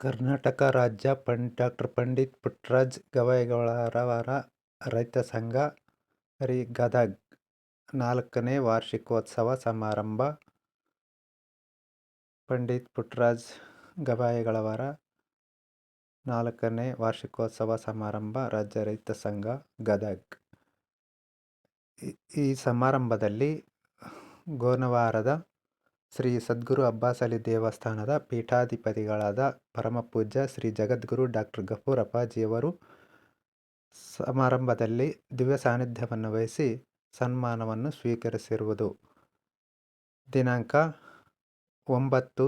ಕರ್ನಾಟಕ ರಾಜ್ಯ ಡಾಕ್ಟರ್ ಪಂಡಿತ್ ಪುಟ್ಟರಾಜ ಗವಾಯಿಗಳವರ ರೈತ ಸಂಘ ಗದಗ ನಾಲ್ಕನೇ ವಾರ್ಷಿಕೋತ್ಸವ ಸಮಾರಂಭ. ಪಂಡಿತ್ ಪುಟ್ಟರಾಜ ಗವಾಯಿಗಳವರ ನಾಲ್ಕನೇ ವಾರ್ಷಿಕೋತ್ಸವ ಸಮಾರಂಭ ರಾಜ್ಯ ರೈತ ಸಂಘ ಗದಗ. ಈ ಸಮಾರಂಭದಲ್ಲಿ ಗೋನವಾರದ ಶ್ರೀ ಸದ್ಗುರು ಅಬ್ಬಾಸಲಿ ದೇವಸ್ಥಾನದ ಪೀಠಾಧಿಪತಿಗಳಾದ ಪರಮಪೂಜ್ಯ ಶ್ರೀ ಜಗದ್ಗುರು ಡಾಕ್ಟರ್ ಗಫೂರ್ ಅಪ್ಪಾಜಿಯವರು ಸಮಾರಂಭದಲ್ಲಿ ದಿವ್ಯ ಸಾನ್ನಿಧ್ಯವನ್ನು ವಹಿಸಿ ಸನ್ಮಾನವನ್ನು ಸ್ವೀಕರಿಸಿರುವುದು. ದಿನಾಂಕ ಒಂಬತ್ತು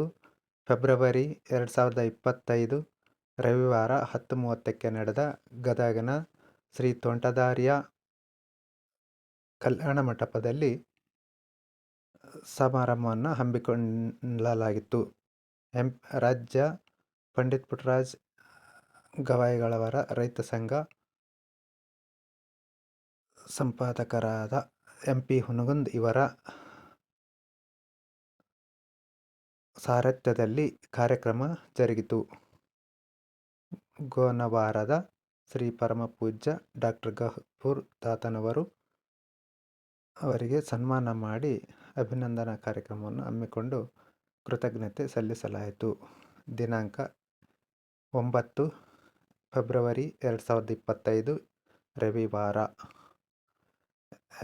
ಫೆಬ್ರವರಿ ಎರಡು ಸಾವಿರದ ಇಪ್ಪತ್ತೈದು, ರವಿವಾರ ಹತ್ತು ಮೂವತ್ತಕ್ಕೆ ನಡೆದ ಗದಗಿನ ಶ್ರೀ ತೋಂಟದಾರ್ಯ ಕಲ್ಯಾಣ ಮಂಟಪದಲ್ಲಿ ಸಮಾರಂಭವನ್ನು ಹಮ್ಮಿಕೊಳ್ಳಲಾಗಿತ್ತು. ಎಂ, ರಾಜ್ಯ ಪಂಡಿತ್ ಪುಟ್ರಾಜ್ ಗವಾಯಿಗಳವರ ರೈತ ಸಂಘ ಸಂಪಾದಕರಾದ ಎಂ ಪಿ ಹುನಗುಂದ್ ಇವರ ಸಾರಥ್ಯದಲ್ಲಿ ಕಾರ್ಯಕ್ರಮ ಜರುಗಿತು. ಗೋನವಾರದ ಶ್ರೀ ಪರಮಪೂಜ್ಯ ಡಾಕ್ಟರ್ ಗಫೂರ್ ತಾತನವರು ಅವರಿಗೆ ಸನ್ಮಾನ ಮಾಡಿ ಅಭಿನಂದನಾ ಕಾರ್ಯಕ್ರಮವನ್ನು ಹಮ್ಮಿಕೊಂಡು ಕೃತಜ್ಞತೆ ಸಲ್ಲಿಸಲಾಯಿತು. ದಿನಾಂಕ ಒಂಬತ್ತು ಫೆಬ್ರವರಿ ಎರಡು ಸಾವಿರದ ಇಪ್ಪತ್ತೈದು, ರವಿವಾರ.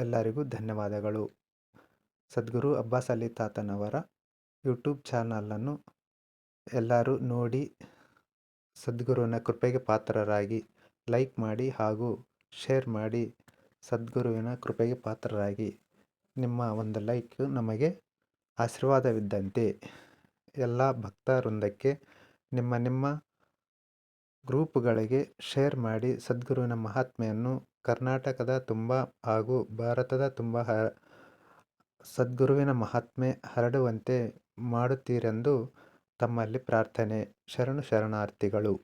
ಎಲ್ಲರಿಗೂ ಧನ್ಯವಾದಗಳು. ಸದ್ಗುರು ಅಬ್ಬಾಸ್ ಅಲಿ ತಾತನವರ ಯೂಟ್ಯೂಬ್ ಚಾನಲನ್ನು ಎಲ್ಲರೂ ನೋಡಿ ಸದ್ಗುರುವಿನ ಕೃಪೆಗೆ ಪಾತ್ರರಾಗಿ ಲೈಕ್ ಮಾಡಿ ಹಾಗೂ ಶೇರ್ ಮಾಡಿ ಸದ್ಗುರುವಿನ ಕೃಪೆಗೆ ಪಾತ್ರರಾಗಿ. ನಿಮ್ಮ ಒಂದು ಲೈಕ್ ನಮಗೆ ಆಶೀರ್ವಾದವಿದ್ದಂತೆ. ಎಲ್ಲ ಭಕ್ತ ವೃಂದಕ್ಕೆ ನಿಮ್ಮ ನಿಮ್ಮ ಗ್ರೂಪ್ಗಳಿಗೆ ಶೇರ್ ಮಾಡಿ. ಸದ್ಗುರುವಿನ ಮಹಾತ್ಮೆಯನ್ನು ಕರ್ನಾಟಕದ ತುಂಬ ಹಾಗೂ ಭಾರತದ ತುಂಬ ಹ, ಸದ್ಗುರುವಿನ ಮಹಾತ್ಮೆ ಹರಡುವಂತೆ ಮಾಡುತ್ತೀರೆಂದು ತಮ್ಮಲ್ಲಿ ಪ್ರಾರ್ಥನೆ. ಶರಣು ಶರಣಾರ್ಥಿಗಳು.